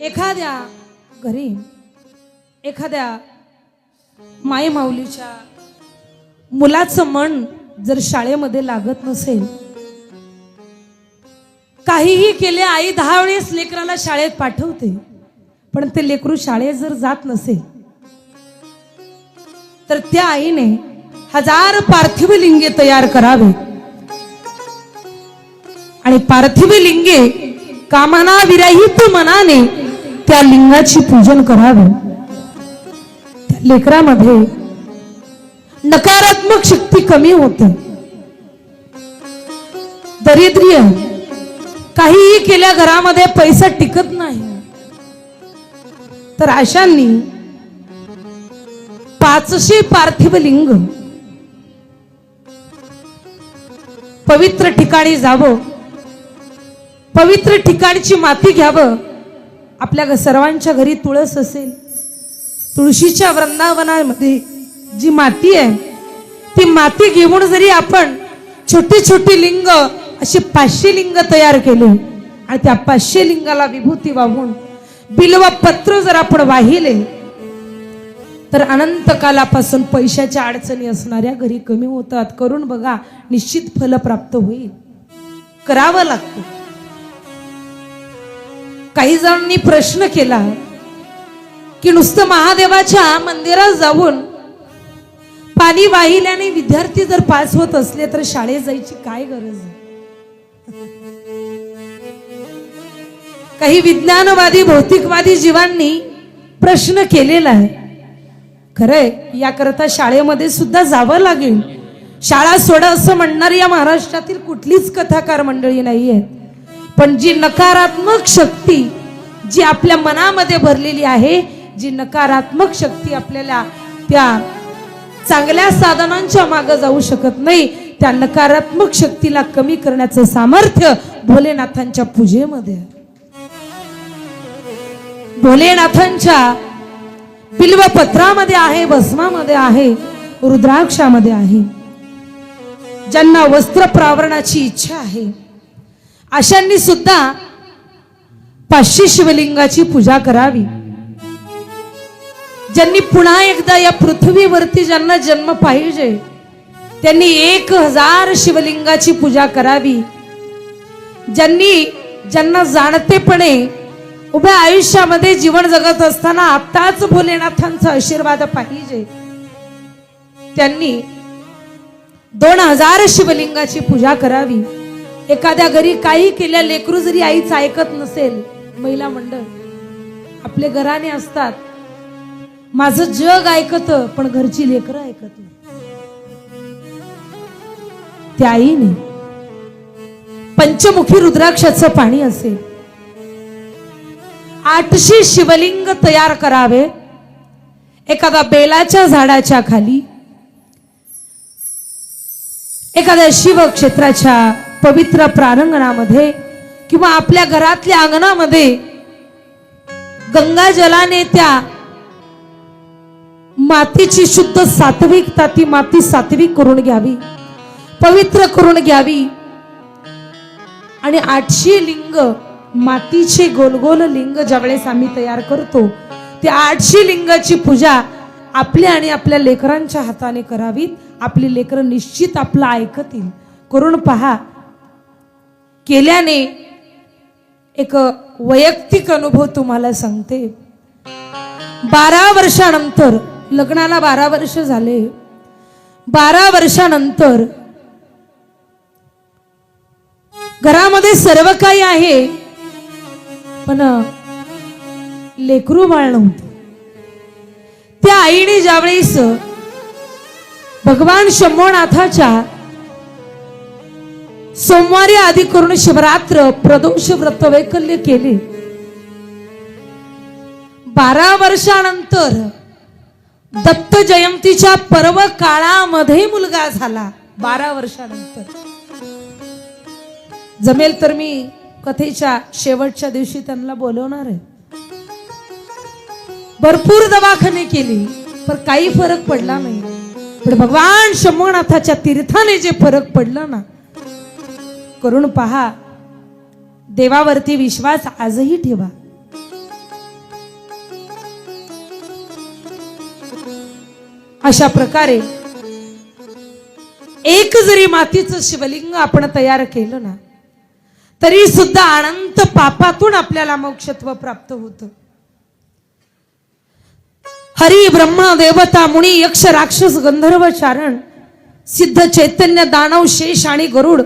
एखाद्या घरी एखाद्या मायमाऊलीच्या मुलाचं मन जर शाळेमध्ये लागत नसेल काहीही केले आई दहा वेळेस लेकराला शाळेत पाठवते पण ते लेकरू शाळेत जर जात नसेल तर त्या आईने हजार पार्थिव लिंगे तयार करावे. आणि पार्थिव लिंगे कामना विरहित मनाने त्या लिंगाची पूजन करावे. लेकरामध्ये नकारात्मक शक्ती कमी होते. दरिद्र्य काहीही केल्या घरामध्ये पैसा टिकत नाही. तर अशांनी पाचशे पार्थिव लिंग पवित्र ठिकाणी जावं. पवित्र ठिकाणची माती घ्यावं. आपल्या सर्वांच्या घरी तुळस असेल. तुळशीच्या वृंदावनामध्ये जी माती आहे ती माती घेऊन जरी आपण छोटी छोटी लिंग अशी पाचशे लिंग तयार केले आणि त्या पाचशे लिंगाला विभूती वाहून बिलव पत्र जर आपण वाहिले तर अनंत कालापासून पैशाच्या अडचणी असणाऱ्या घरी कमी होतात. करून बघा निश्चित फल प्राप्त होईल. करावं लागतं. काही जणांनी प्रश्न केला की नुसतं महादेवाच्या मंदिरात जाऊन पाणी वाहिल्याने विद्यार्थी जर पास होत असले तर शाळेत जायची काय गरज? काही विज्ञानवादी भौतिकवादी जीवांनी प्रश्न केलेला आहे. खरंय याकरता शाळेमध्ये सुद्धा जावं लागेल. शाळा सोडा असं म्हणणारी या महाराष्ट्रातील कुठलीच कथाकार मंडळी नाही आहेत पण जी नकारात्मक शक्ती जी आपल्या मनामध्ये भरलेली आहे जी नकारात्मक शक्ती आपल्याला त्या चांगल्या साधनांच्या मागे जाऊ शकत नाही त्या नकारात्मक शक्तीला कमी करण्याचं सामर्थ्य भोलेनाथांच्या पूजेमध्ये भोलेनाथांच्या बिल्वपत्रामध्ये आहे भस्मामध्ये आहे रुद्राक्षामध्ये आहे. ज्यांना वस्त्र प्रावरणाची इच्छा आहे अशांनी सुद्धा पाचशे शिवलिंगाची पूजा करावी. ज्यांनी पुन्हा एकदा या पृथ्वीवरती ज्यांना जन्म पाहिजे त्यांनी एक हजार शिवलिंगाची पूजा करावी. ज्यांनी ज्यांना जाणतेपणे उभ्या आयुष्यामध्ये जीवन जगत असताना आताच भोलेनाथांचा आशीर्वाद पाहिजे त्यांनी दोन हजार शिवलिंगाची पूजा करावी. एखाद्या घरी काही केल्या लेकरू जरी आईच ऐकत नसेल महिला मंडळ आपले घराने असतात. माझं जग ऐकत पण घरची लेकरं ऐकत नाही. त्या आईने पंचमुखी रुद्राक्षाचं पाणी असेल. आठशे शिवलिंग तयार करावे. एखाद्या बेलाच्या झाडाच्या खाली एखाद्या शिवक्षेत्राच्या पवित्र प्रारंगणामध्ये किंवा आपल्या घरातल्या अंगणामध्ये गंगा जलाने त्या मातीची शुद्ध सात्विकता ती माती सात्विक करून घ्यावी पवित्र करून घ्यावी. आणि आठशे लिंग मातीचे गोलगोल लिंग ज्यावेळेस आम्ही तयार करतो त्या आठशे लिंगाची पूजा आपल्या आणि आपल्या लेकरांच्या हाताने करावीत. आपली लेकरं निश्चित आपलं ऐकतील. करून पहा केल्याने एक वैयक्तिक अनुभव तुम्हाला सांगते. बारा वर्षानंतर लग्नाला बारा वर्ष झाले. बारा वर्षानंतर घरामध्ये सर्व काही आहे पण लेकरू बाळ नव्हतं. त्या आईने ज्यावेळेस भगवान शंभोनाथाच्या सोमवारी आधी करून शिवरात्र प्रदोष व्रत वैकल्य केले. बारा वर्षानंतर दत्त जयंतीच्या पर्व काळामध्ये मुलगा झाला बारा वर्षानंतर. जमेल तर मी कथेच्या शेवटच्या दिवशी त्यांना बोलवणार आहे. भरपूर दवाखाने केली पण काही फरक पडला नाही. पण भगवान शंभुनाथाच्या तीर्थाने जे फरक पडला ना करून पहा. देवावरती विश्वास आजही ठेवा. अशा प्रकारे एक जरी मातीचं शिवलिंग आपण तयार केलं ना तरी सुद्धा अनंत पापातून आपल्याला मोक्षत्व प्राप्त होत. हरी ब्रह्म देवता मुनी यक्ष राक्षस गंधर्व चारण सिद्ध चैतन्य दानव शेष आणि गरुड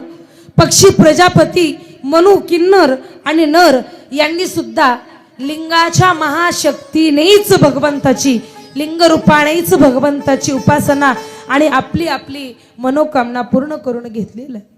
पक्षी प्रजापती मनु किन्नर आणि नर यांनी सुद्धा लिंगाच्या महाशक्तीनेच भगवंताची लिंगरूपानेच भगवंताची उपासना आणि आपली आपली मनोकामना पूर्ण करून घेतलेलं आहे.